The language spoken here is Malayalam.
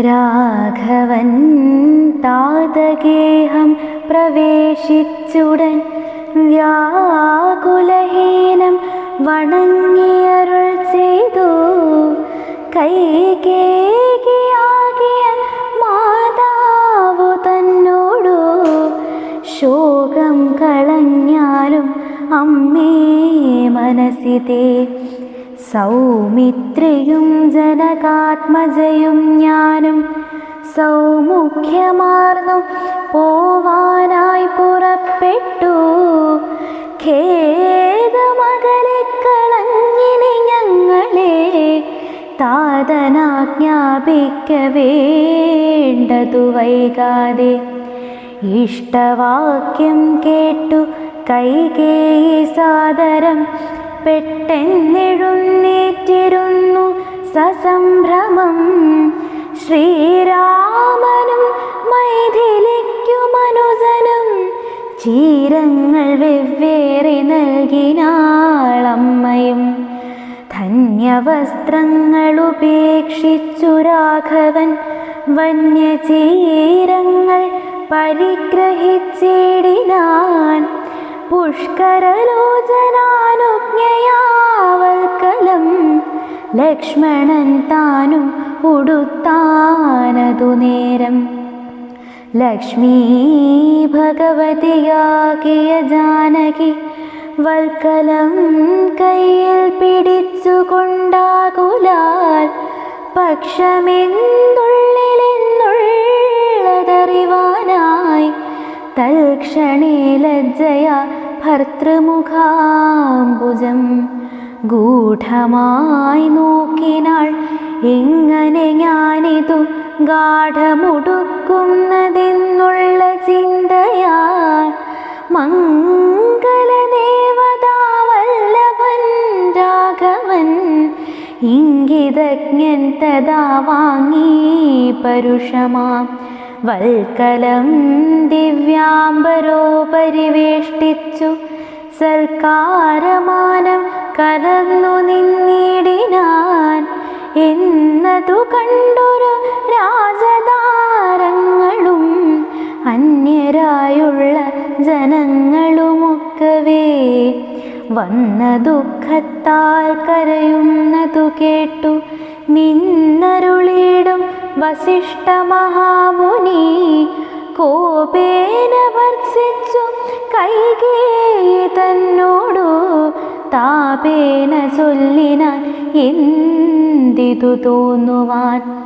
രാഘവൻ താതഗേഹം പ്രവേശിച്ചുടൻ വ്യാകുലഹീനം വണങ്ങിയരുൾ ചെയ്തു. കൈകേകിയാകിയ മാതാവു തന്നോടു. ശോകം കളഞ്ഞാലും അമ്മേ മനസ്സിതേ. സൗമിത്രിയും ജനകാത്മജയും ഞാനും സൗമുഖ്യമാർന്നു പോവാനായി പുറപ്പെട്ടു. ഖേദമകലെ കളഞ്ഞിനി ഞങ്ങളെ താതനാജ്ഞാപിക്ക വേണ്ടതു വൈകാതെ. ഇഷ്ടവാക്യം കേട്ടു കൈകേയി സാദരം പെട്ടെന്നെഴുന്നേറ്റിരുന്നു സസംഭ്രമം. ശ്രീരാമനും മൈഥിലിക്കുമനുജനും ചീരങ്ങൾ വെവ്വേറെ നൽകിനാളമ്മയും ധന്യവസ്ത്രങ്ങൾ ഉപേക്ഷിച്ചു രാഘവൻ. വന്യചീരങ്ങൾ പരിഗ്രഹിച്ചിടിനാൻ. പുഷ്കരലോചനാനുജ്ഞയാവൽക്കലം ലക്ഷ്മണൻ താനും ഉടുത്താനതു നേരം. ലക്ഷ്മീ ഭഗവതിയാകിയ ജാനകി വൽക്കലം കയ്യിൽ പിടിച്ചുകൊണ്ടാകുലാൽ പക്ഷമെന്തുള്ളിലെന്നുള്ളതറിവാനായി തൽക്ഷണേ ലജ്ജയ ഭർത്തൃമുഖാംബുജം. ഗൂഢമായി നോക്കിനാൾ എങ്ങനെ ഞാനിതു ഗാഠമുടുക്കുന്നതെന്നുള്ള ചിന്തയാ മംഗളദേവതാവല്ലഭൻ രാഘവൻ ഇംഗിതജ്ഞൻ തഥാ വാങ്ങി പരുഷമാം. വൽക്കലം ദിവ്യാംബരോ പരിവേഷ്ടിച്ചു സൽക്കാരമാനം കലർന്നു നിന്നിടിനാൻ എന്നതു കണ്ടൊരു രാജതാരങ്ങളും അന്യരായുള്ള ജനങ്ങളുമൊക്കവേ. വന്ന ദുഃഖത്താൽ കരയുന്നതു കേട്ടു നിന്നരുളിടും വസിഷ്ഠ മഹാമുനി. കോപേന ഭർസിച്ചു കൈകേ തന്നോടു താപേന ചൊല്ലിനാൻ എന്തിതു തോന്നുവാൻ?